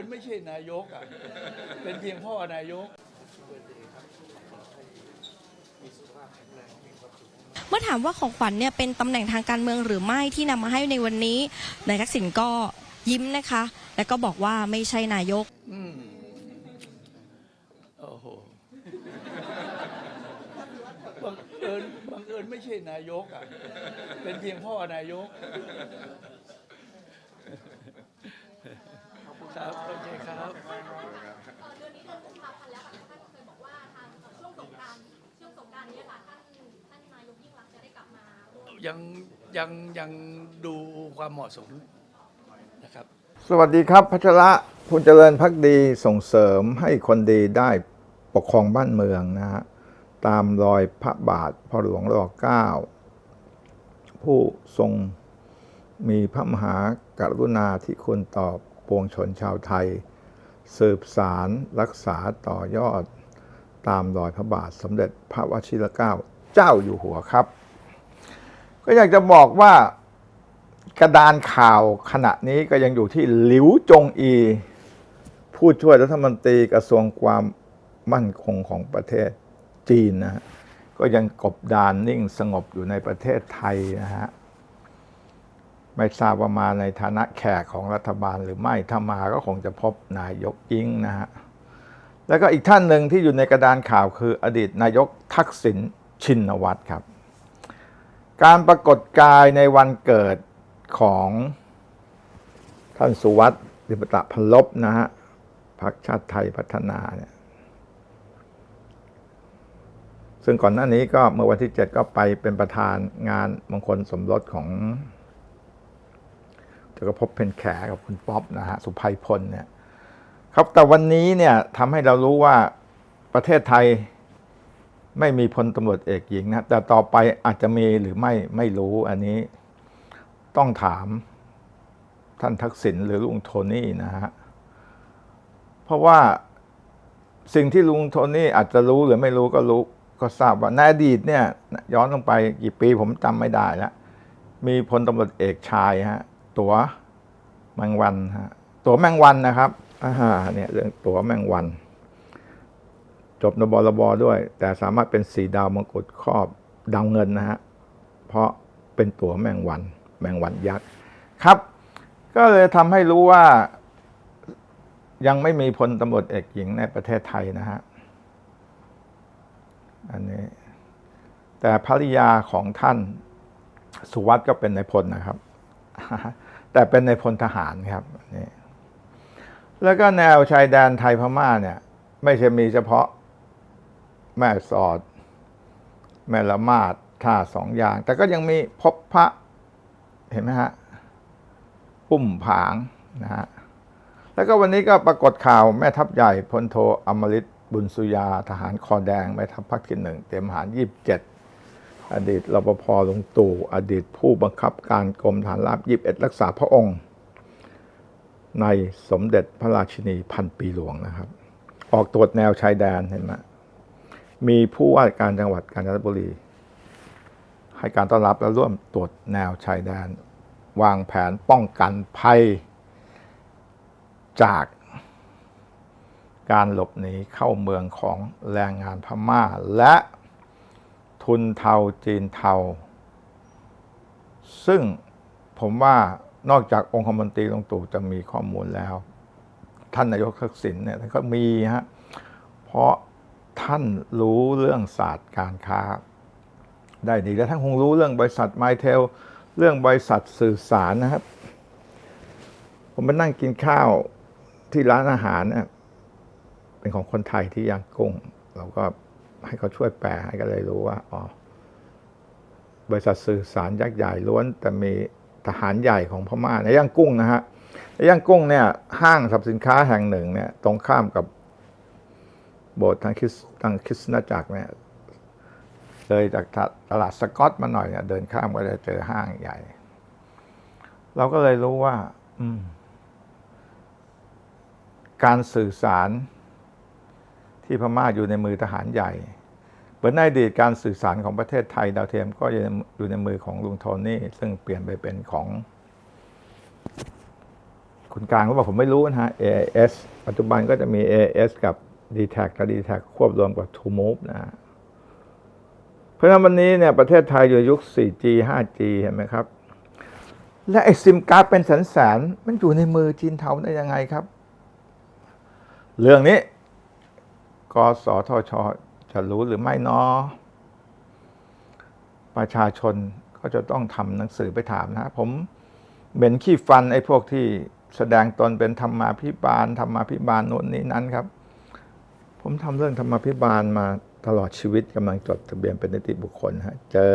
ญไม่ใช่นายกอะ เป็นเพียงพ่อนายก เมื่อถามว่าของขวัญเนี่ยเป็นตำแหน่งทางการเมืองหรือไม่ที่นำมาให้ในวันนี้นายทักษิณก็ยิ้มนะคะ แล้วก็บอกว่าไม่ใช่นายกอืมโอ้โหบังเอิญบังเอิญไม่ใช่นายกอะ เป็นเพียงพ่อนายก ครับโอเคครับ เดือนนี้เดือนกุมภาพันธ์แล้วค่ะท่านเคยบอกว่าทางช่วงสงกรานต์ช่วงสงกรานต์นี้ค่ะท่านท่านนายกยิ่งรักษณ์จะได้กลับมาร่วม ยังยังยังดูความเหมาะสมนะครับ สวัสดีครับ พัชระคุณเจริญพักดีส่งเสริมให้คนดีได้ปกครองบ้านเมืองนะฮะตามรอยพระบาทพ่อหลวงรอเก้าผู้ทรงมีพระมหากรุณาธิคุณต่อปวงชนชาวไทย สืบสารรักษาต่อยอด ตามรอยพระบาทสมเด็จพระวชิรเกล้าเจ้าอยู่หัวครับ ก็อยากจะบอกว่ากระดานข่าวขณะนี้ก็ยังอยู่ที่หลิวจงอี ผู้ช่วยรัฐมนตรีกระทรวงความมั่นคงของประเทศจีนนะก็ยังกบดานนิ่งสงบอยู่ในประเทศไทยนะฮะไม่ทราบว่ามาในฐานะแขกของรัฐบาลหรือไม่ถ้ามาก็คงจะพบนายกยิ่งนะฮะแล้วก็อีกท่านหนึ่งที่อยู่ในกระดานข่าวคืออดีตนายกทักษิณชินวัตรครับ การปรากฏกายในวันเกิดของท่านสุวัสดิ์ดิปตะพลบนะฮะพรรคชาติไทยพัฒนาเนี่ยซึ่งก่อนหน้านี้ก็เมื่อวันที่7ก็ไปเป็นประธานงานมงคลสมรสของจักรภพเพนแขกับคุณป๊อปนะฮะสุภัยพลเนี่ย ครับแต่วันนี้เนี่ยทำให้เรารู้ว่าประเทศไทย ไม่มีพลตำรวจเอกหญิงนะแต่ต่อไปอาจจะมีหรือไม่ไม่รู้อันนี้ต้องถามท่านทักษิณหรือลุงโทนี่นะฮะ เพราะว่าสิ่งที่ลุงโทนี่อาจจะรู้หรือไม่รู้ก็รู้ก็ทราบว่าในอดีตเนี่ย ย้อนลงไปกี่ปีผมจำไม่ได้แล้ว มีพลตำรวจเอกชายฮะ ตัวแมงวันฮะ ตัวแมงวันนะครับอ่าเนี่ยเรื่องตัวแมงวัน จบนบลบด้วย แต่สามารถเป็นสีดาวมงกุฎครอบดาวเงินนะฮะ เพราะเป็นตัวแมงวัน แมงวันยักษ์ครับ ก็เลยทำให้รู้ว่ายังไม่มีพลตำรวจเอกหญิงในประเทศไทยนะฮะ อันนี้ แต่ภริยาของท่านสุวัสด์ก็เป็นในพลนะครับ แต่เป็นในพลทหารครับนนี่แล้วก็แนวชายแดนไทยพม่าเนี่ย ไม่ใช่มีเฉพาะ แม่สอด แม่ละมาดท่าสองอย่าง แต่ก็ยังมีพบพระ เห็นไหมฮะปุ่มผางนะฮะแล้วก็วันนี้ก็ปรากฏข่าวแม่ทัพใหญ่พลโทอมฤตบุญสุยาทหารคอแดงแม่ทัพภาคที่หนึ่งเตรียมทหารยี่สิบเจ็ดอดีตรปภลงตู่อดีตผู้บังคับการกรมฐานราบยี่สิบเอ็ดรักษาพระองค์ ในสมเด็จพระราชินีพันปีหลวงนะครับ ออกตรวจแนวชายแดนเห็นไหม มีผู้ว่าการจังหวัดกาญจนบุรี ให้การต้อนรับและร่วมตรวจแนวชายแดน วางแผนป้องกันภัย จากการหลบหนีเข้าเมืองของแรงงานพม่า และทุนเทาจีนเทา ซึ่งผมว่านอกจากองคมนตรีลงตู่จะมีข้อมูลแล้ว ท่านนายกทักษิณเนี่ยก็มีฮะเพราะ ท่านรู้เรื่องศาสตร์การค้า ได้ดีและท่านคงรู้เรื่องบริษัทไมเทลเรื่องบริษัทสื่อสารนะครับ ผมไปนั่งกินข้าวที่ร้านอาหารเนี่ยเป็นของคนไทยที่ย่างกุ้ง เราก็ให้เขาช่วยแปลให้ก็เลยรู้ว่าอ๋อบริษัทสื่อสารยักษ์ใหญ่ล้วน แต่มีทหารใหญ่ของพม่าในย่างกุ้งนะฮะในย่างกุ้งเนี่ยห้างสรรพสินค้าแห่งหนึ่งเนี่ยตรงข้ามกับ โบสถ์ทางคริสทางคริสตนาจักรเนี่ยเลยจากตลาดสกอตมาหน่อยเนี่ยเดินข้ามก็จะเจอห้างใหญ่ เราก็เลยรู้ว่า อืม การสื่อสารที่พม่าอยู่ในมือทหารใหญ่เหมือนในอดีตการสื่อสารของประเทศไทยดาวเทียมก็อยู่ในมือของลุงโทนี่ ซึ่งเปลี่ยนไปเป็นของ คุณกลางก็บอกผมไม่รู้นะฮะ AIS ปัจจุบันก็จะมี AIS กับ d t แท็กับ d t แท็ควบรวมกับ True Move นะเพราะฉะนั้นวันนี้เนี่ยประเทศไทยอยู่ยุค 4G 5G เห็นไหมครับ และไอ้ซิมการ์ดเป็นแสนแสนๆมันอยู่ในมือจีนเทาได้ยังไงครับ เรื่องนี้กสทช จะรู้หรือไม่นาะประชาชนก็จะต้องทำหนังสือไปถามนะ ผมเหม็นขี้ฟันไอ้พวกที่แสดงตนเป็นธรรมาพิบาลธรรมาพิบาลโน่นนี่นั้นครับ ผมทำเรื่องธรรมพิบาลมาตลอดชีวิตกำลังจดทะเบียนเป็นนิติบุคคลฮะเจอ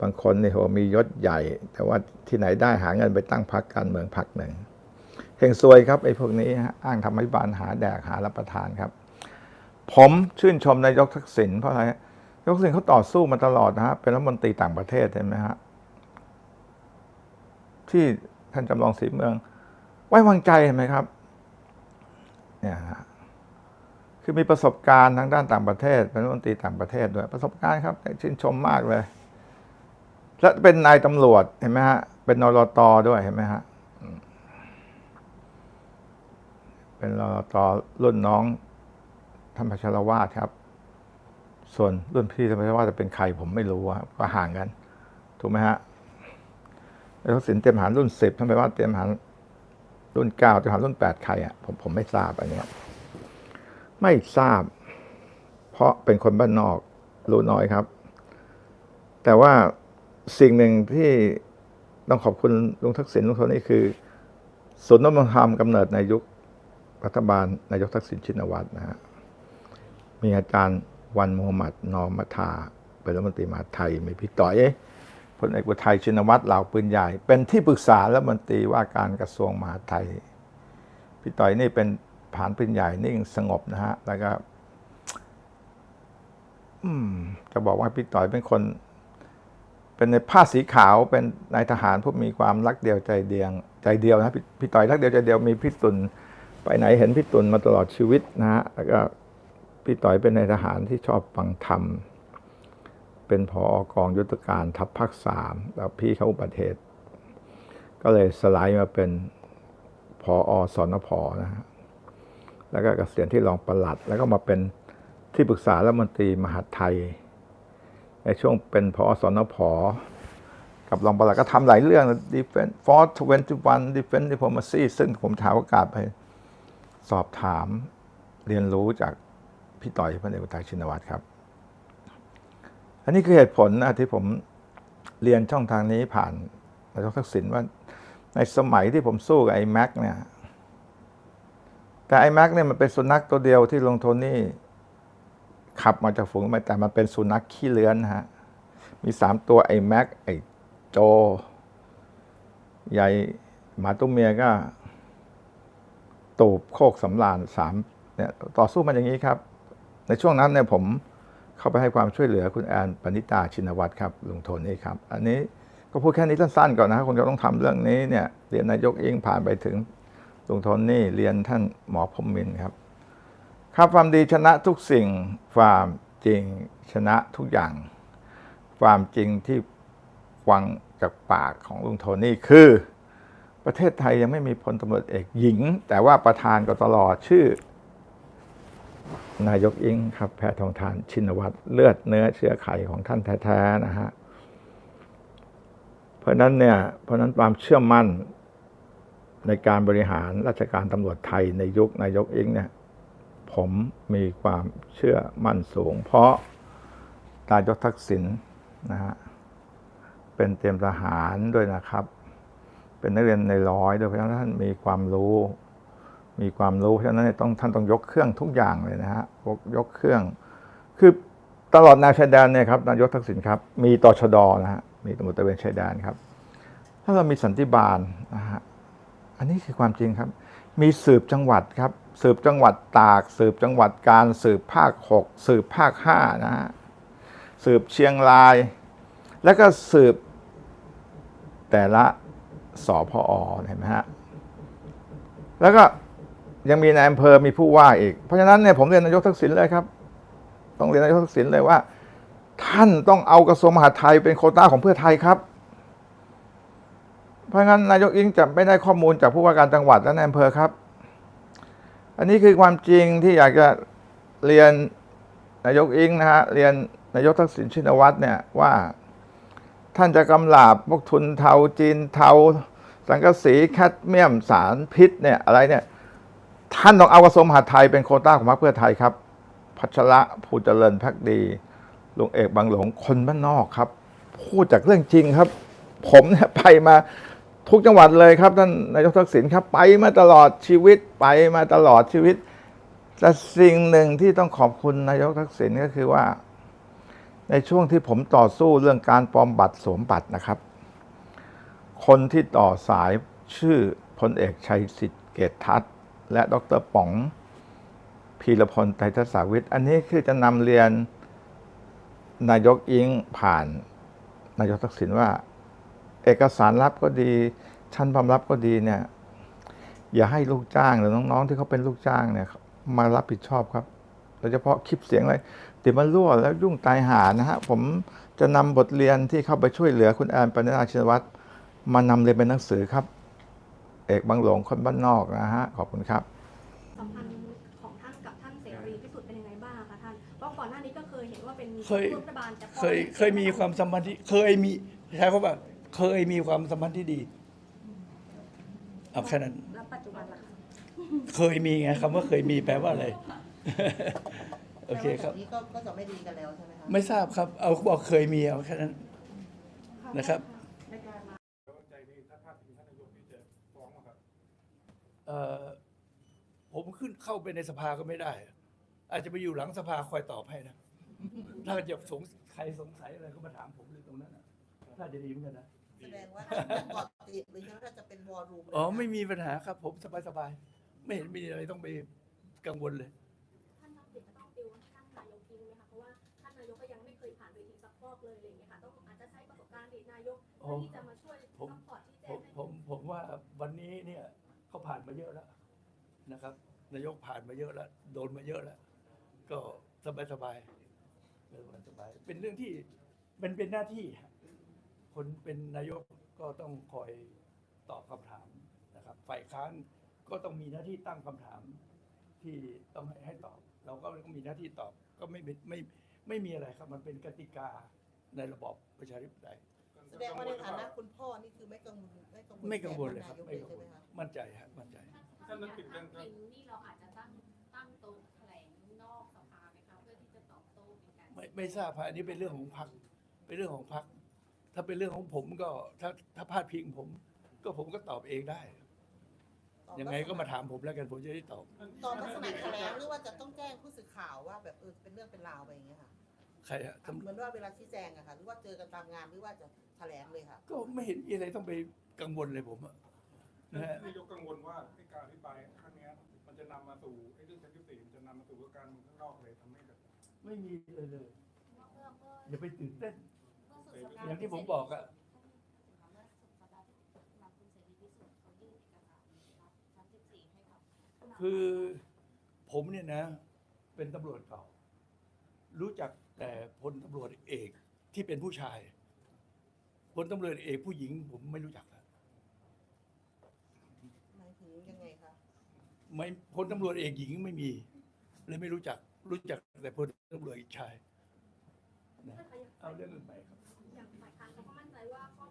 บางคนเนี่ยโหมียศใหญ่ แต่ว่าที่ไหนได้หาเงินไปตั้งพรรคการเมืองพรรคหนึ่งเฮงซวยครับไอ้พวกนี้อ้างธรรมาภิบาลหาแดกหารับประทานครับ ผมชื่นชมนายกทักษิณเพราะอะไรนายกทักษิณเขาต่อสู้มาตลอดนะฮะเป็นรัฐมนตรีต่างประเทศเห็นไหมฮะที่ท่านจำลองศรีเมือง ไว้วางใจเห็นไหมครับ เนี่ยฮะ คือมีประสบการณ์ทางด้านต่างประเทศ เป็นรัฐมนตรีต่างประเทศด้วย ประสบการณ์ครับชื่นชมมากเลย และเป็นนายตำรวจเห็นไหมฮะ เป็นนรตด้วยเห็นไหมฮะ เป็นนรตรุ่นน้องท่านพัชรวาทครับ ส่วนรุ่นพี่ท่านพัชรวาทจะเป็นใครผมไม่รู้อะก็ห่างกัน ถูกไหมฮะแล้วสินเตรียมหารรุ่นสิบท่านไปว่าเตรียมหารรุ่นเก้าเตรียมหารรุ่นแปดใครอะผมผมไม่ทราบอันเนี้ย ไม่ทราบ เพราะเป็นคนบ้านนอกรู้น้อยครับ แต่ว่าสิ่งหนึ่งที่ต้องขอบคุณลุงทักษิณลุงโทนี่คือศูนย์นวัตกรรมกำเนิดในยุครัฐบาลนายกทักษิณชินวัตรนะฮะมีอาจารย์วันมูฮัมหมัดนอมัทาเป็นรัฐมนตรีมหาไทย มีพี่ต่อยพลเอกอุทัยชินวัตรเหล่าปืนใหญ่ เป็นที่ปรึกษารัฐมนตรีว่าการกระทรวงมหาดไทย พี่ต่อยนี่เป็น ผานปืนใหญ่นิ่งสงบนะฮะ แล้วก็จะบอกว่าพี่ต่อยเป็นคน เป็นในผ้าสีขาวเป็นนายทหารผู้มีความรักเดียวใจเดียง ใจเดียวนะพี่พี่ต่อยรักเดียวใจเดียวมีพี่ตุลไปไหนเห็นพี่ตุลมาตลอดชีวิตนะฮะแล้วก็พี่ต่อยเป็นนายทหารที่ชอบฟังธรรมเป็นผออกองยุทธการทัพภาคสามแล้วพี่เขาอุบัติเหตุ ก็เลยสไลด์มาเป็นผออสนพอนะฮะ แล้วก็เกษียณที่รองปลัด แล้วก็มาเป็นที่ปรึกษารัฐมนตรีมหาดไทย ในช่วงเป็นพอสนพกับรองปลัดก็ทำหลายเรื่อง Defense Force 21 Defense Diplomacy ซึ่งผมถามโอกาสไปสอบถามเรียนรู้จากพี่ต่อยพระเดชอุทัยชินวัตรครับ อันนี้คือเหตุผลนะที่ผมเรียนช่องทางนี้ผ่านนายกทักษิณว่าในสมัยที่ผมสู้กับไอ้แม็กเนี่ย แต่ไอ้แม็กเนี่ยมันเป็นสุนัขตัวเดียวที่ลงโทนี่ขับมาจากฝูงมาแต่มันเป็นสุนัขขี้เลื้อนนะฮะ มีสามตัวไอ้แม็กไอ้โจใหญ่หมาตุ้มเมียก็ ตูบโคกสำรานสามเนี่ยต่อสู้มันอย่างนี้ครับ ในช่วงนั้นเนี่ยผมเข้าไปให้ความช่วยเหลือคุณแอนปณิตาชินวัตรครับลุงโทนี่ครับ อันนี้ก็พูดแค่นี้สั้นๆก่อนนะคงจะต้องทำเรื่องนี้เนี่ยเรียนนายกเองผ่านไปถึง ลุงโทนี่เรียนท่านหมอพมมินครับครับความดีชนะทุกสิ่งความจริงชนะทุกอย่าง ความจริงที่ฟังจากปากของลุงโทนี่คือ ประเทศไทยยังไม่มีพลตำรวจเอกหญิง แต่ว่าประธานกตลอชื่อ นายกอิงครับ แพทองทานชินวัตรเลือดเนื้อเชื้อไขของท่านแท้ ๆ นะฮะ เพราะนั้นเนี่ย เพราะนั้นความเชื่อมั่น ในการบริหารราชการตำรวจไทยในยุคนายกเองเนี่ยผมมีความเชื่อมั่นสูง เพราะนายกทักษิณนะฮะเป็นเตรียมทหารด้วยนะครับ เป็นนักเรียนในร้อยด้วยเพราะฉะนั้นท่านมีความรู้ มีความรู้เพราะฉะนั้นต้องท่านต้องยกเครื่องทุกอย่างเลยนะฮะยกยกเครื่องคือตลอดแนวชายแดนเนี่ยครับนายกทักษิณครับ มีตชดนะฮะมีตำรวจตระเวนชายแดนครับ ถ้าเรามีสันติบาลนะฮะ อันนี้คือความจริงครับ มีสืบจังหวัดครับ สืบจังหวัดตาก สืบจังหวัดการสืบภาคหกสืบภาคห้านะฮะสืบเชียงราย แล้วก็สืบแต่ละสอพอเห็นไหมฮะแล้วก็ยังมีนายอำเภอมีผู้ว่าอีก เพราะฉะนั้นเนี่ยผมเรียนนายกทักษิณเลยครับ ต้องเรียนนายกทักษิณเลยว่า ท่านต้องเอากระทรวงมหาดไทยเป็นโคต้าของเพื่อไทยครับ เพราะงั้นนายกอิงจะไม่ได้ข้อมูลจากผู้ว่าการจังหวัดและนายอำเภอครับ อันนี้คือความจริงที่อยากจะเรียนนายกอิงนะฮะเรียนนายกทักษิณชินวัตรเนี่ยว่า ท่านจะกำลาบพวกทุนเทาจีนเทา สังกะสีแคดเมียมสารพิษเนี่ยอะไรเนี่ยท่านต้องเอากระทรวงมหาดไทยเป็นโคต้าของพรรคเพื่อไทยครับพัชระภูเจริญพักดีลุงเอกบางหลงคนบ้านนอกครับ พูดจากเรื่องจริงครับ ผมเนี่ยไปมา ทุกจังหวัดเลยครับท่านนายกทักษิณครับไปมาตลอดชีวิตไปมาตลอดชีวิตแต่สิ่งหนึ่งที่ต้องขอบคุณนายกทักษิณก็คือว่า ในช่วงที่ผมต่อสู้เรื่องการปลอมบัตรสวมบัตรนะครับ คนที่ต่อสายชื่อพลเอกชัยสิทธิ์เกตทัศน์และดรป๋องพีรพลไตรทศาวิทย์อันนี้คือจะนำเรียนนายกอิงผ่านนายกทักษิณว่า เอกสารลับก็ดี ชั้นความลับก็ดีเนี่ย อย่าให้ลูกจ้างหรือน้องๆ ที่เขาเป็นลูกจ้างเนี่ย มารับผิดชอบครับโดยเฉพาะคลิปเสียงอะไรติดมันรั่วแล้วยุ่งตายหานะฮะ ผมจะนำบทเรียนที่เข้าไปช่วยเหลือคุณแอนปณิธาชินวัตรมานำเรียนเป็นหนังสือครับ เอกบางหลงคนบ้านนอกนะฮะ ขอบคุณครับสัมพันธ์ของท่านกับท่านเสรีพิสุทธิ์เป็นยังไงบ้างคะท่านเพราะก่อนหน้านี้ก็เคยเห็นว่าเป็นเคยร่วมรัฐบาลแต่พอเคยเคยมีความสัมพันธ์ที่เคยมีใช้คำว่า เคยมีความสัมพันธ์ที่ดี เอาแค่นั้น แล้วปัจจุบันล่ะคะเคยมีไงคำว่าเคยมีแปลว่าอะไร โอเคครับแต่ว่าจากนี้ก็ก็จะไม่ดีกันแล้วใช่ไหมคะ ไม่ทราบครับ เอาบอกเคยมีเอาแค่นั้นนะครับ เอ่อผมขึ้นเข้าไปในสภาก็ไม่ได้ อาจจะไปอยู่หลังสภาคอยตอบให้นะ ถ้าจะสงใครสงสัยอะไรก็มาถามผมเลยตรงนั้นนะถ้าจะดีเหมือนกันนะ แสดงว่าจะเกาะติดหรือถ้าจะเป็นวอลลุ่มอ๋อไม่มีปัญหาครับ ผมสบายๆไม่เห็นมีอะไรต้องไปกังวลเลยท่านทักษิณจะต้องติวให้ท่านนายกจริงไหมคะเพราะว่าท่านนายกก็ยังไม่เคยผ่านเวทีซักฟอกเลยอะไรอย่างเงี้ยค่ะต้องอาจจะใช้ประสบการณ์อดีตนายกอ๋อเพื่อที่จะมาช่วยผมซัพพอร์ตที่แจ้ผมงให้ผมผมว่าวันนี้เนี่ยเขาผ่านมาเยอะแล้วนะครับ นายกผ่านมาเยอะแล้วโดนมาเยอะแล้ว ก็สบายสบายสบายสบายเป็นเรื่องที่เป็นเป็นหน้าที่ฮะ คนเป็นนายกก็ต้องคอยตอบคำถามนะครับ ฝ่ายค้านก็ต้องมีหน้าที่ตั้งคำถามที่ต้องให้ให้ตอบ เราก็มีหน้าที่ตอบก็ไม่เป็นไม่ไม่มีอะไรครับ มันเป็นกติกาในระบอบประชาธิปไตยแสดงว่าในฐานะคุณพ่อนี่คือไม่กังวลไม่กังวลไม่กังวลเลยครับแทนไม่นายกังวลใช่ไหมคะมั่นใจฮะมั่นใจท่านนึกถึงเรื่องจริงนี่เราอาจจะตั้งตั้งโต๊ะแถลงนอกสภาไหมคะเพื่อที่จะตอบโต้เป็นการไม่ไม่ทราบฮะอันนี้เป็นเรื่องของพรรคเป็นเรื่องของพรรค ถ้าเป็นเรื่องของผมก็ถ้าถ้าพลาดพิงผม ก็ผมก็ตอบเองได้ ยังไงก็มาถามผมแล้วกันผมจะได้ตอบ ตอนลักษณะแถลงหรือว่าจะต้องแจ้งผู้สื่อข่าวว่าแบบเออเป็นเรื่องเป็นราวไปอย่างเงี้ยค่ะใครฮะตำเหมือนว่าเวลาชี้แจงอะค่ะหรือว่าเจอกันตามงานหรือว่าจะแถลงเลยค่ะ ก็ไม่เห็นมีอะไรต้องไปกังวลเลยผมอะนะฮะนายกกังวลว่าไอ้การอธิบายครั้งเนี้ยมันจะนำมาสู่ไอ้เรื่องชั้นยุติมันจะนำมาสู่การเมืองข้างนอกเลยทำให้แบบไม่มีเลยเลยเมื่อเมื่อเมื่ออย่าไปตื่นเต้นสุดสัปดาห์ อย่างที่ผมบอกอะเมื่อสุดสัปดาห์ที่ทางคุณเสรีพิสุทธิ์เขายื่นเอกสารรับชั้น14ให้กับคือผมเนี่ยนะ เป็นตำรวจเก่า รู้จักแต่พลตำรวจเอกที่เป็นผู้ชายพลตำรวจเอกผู้หญิง ผมไม่รู้จักอะหมายถึงยังไงคะไม่พลตำรวจเอกหญิงไม่มีเลยไม่รู้จัก รู้จักแต่พลตำรวจเอกชายนะเอาเรื่องอื่นไปครับ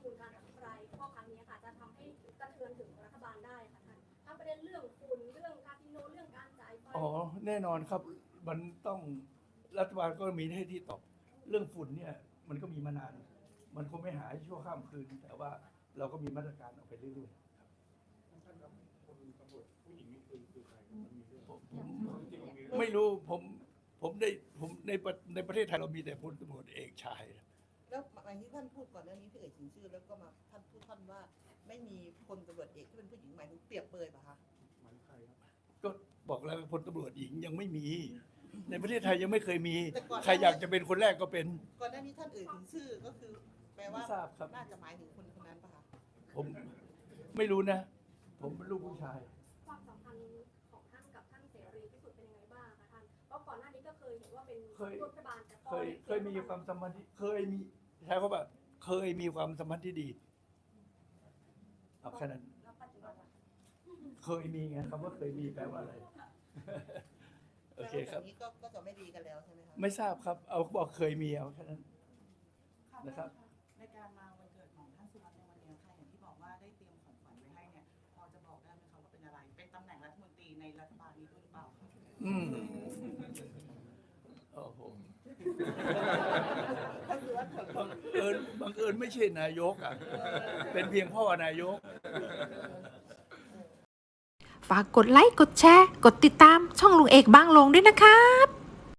ใจว่าข้อมูลการอภิปรายข้อครั้งนี้ค่ะจะทำให้กระเทือนถึงรัฐบาลได้ค่ะท่านทั้งประเด็นเรื่องฝุ่นเรื่องคาสิโนเรื่องการจ่ายไฟอ๋อแน่นอนครับมันต้องรัฐบาลก็มีหน้าที่ตอบเรื่องฝุ่นเนี่ยมันก็มีมานาน มันคงไม่หายชั่วข้ามคืน แต่ว่าเราก็มีมาตรการออกไปเรื่อยท่านครับคนตำรวจผู้หญิงนี่คือคือใครมันมีเรื่องๆผมผมจริงๆมันมีเรื่องไม่รู้ผมผมได้ผมในประในประเทศไทยเรามีแต่พลตำรวจเอกชายนะ แล้วหมายที่ท่านพูดก่อนหน้านี้ที่เอ่ยถึงชื่อ แล้วก็มาท่านพูดท่านว่า ไม่มีพลตำรวจเอกที่เป็นผู้หญิงหมายถึงเปรียบเปรยป่ะคะหมายถึงใครครับก็บอกแล้วว่าพลตำรวจหญิงยังไม่มี ในประเทศไทยยังไม่เคยมีแต่ก่อนใครอยากจะเป็นคนแรกก็เป็น ก่อนหน้านี้ท่านเอ่ยถึงชื่อก็คือ แปลว่าไม่ทราบครับ น่าจะหมายถึงคนคนนั้นป่ะคะผมไม่รู้นะ ผมเป็นลูกผู้ชาย ความสัมพันธ์ของท่านกับท่านเสรีพิสุทธิ์เป็นยังไงบ้างคะท่านเพราะก่อนหน้านี้ก็เคยเห็นว่าเป็นเคย ร่วมรัฐบาลแต่พอเคยเคยมีความสัมพันธ์ที่เคยมี ใช้คำว่าเคยมีความสัมพันธ์ที่ดีเอาแค่นั้นแล้วปัจจุบันล่ะเคยมีไงคำว่าเคยมีแปลว่าอะไร โอเคครับแต่ว่าอย่างนี้ก็ก็จะไม่ดีกันแล้วใช่ไหมคะไม่ทราบครับ เอาบอกเคยมีเอาแค่นั้น นะครับ ในการมาวันเกิดของท่านสุวัสดิ์ในวันนี้ค่ะอย่างที่บอกว่าได้เตรียมของขวัญไว้ให้เนี่ย พอจะบอกได้ไหมคะว่าเป็นอะไร เป็นตำแหน่งรัฐมนตรีในรัฐบาลนี้ด้วยหรือเปล่าคะอืมโอ้โหบัง เอิญบังเอิญไม่ใช่นายกอะ เป็นเพียงพ่อนายก ฝากกดไลค์ กดแชร์ กดติดตามช่องลุงเอกบางลงด้วยนะครับ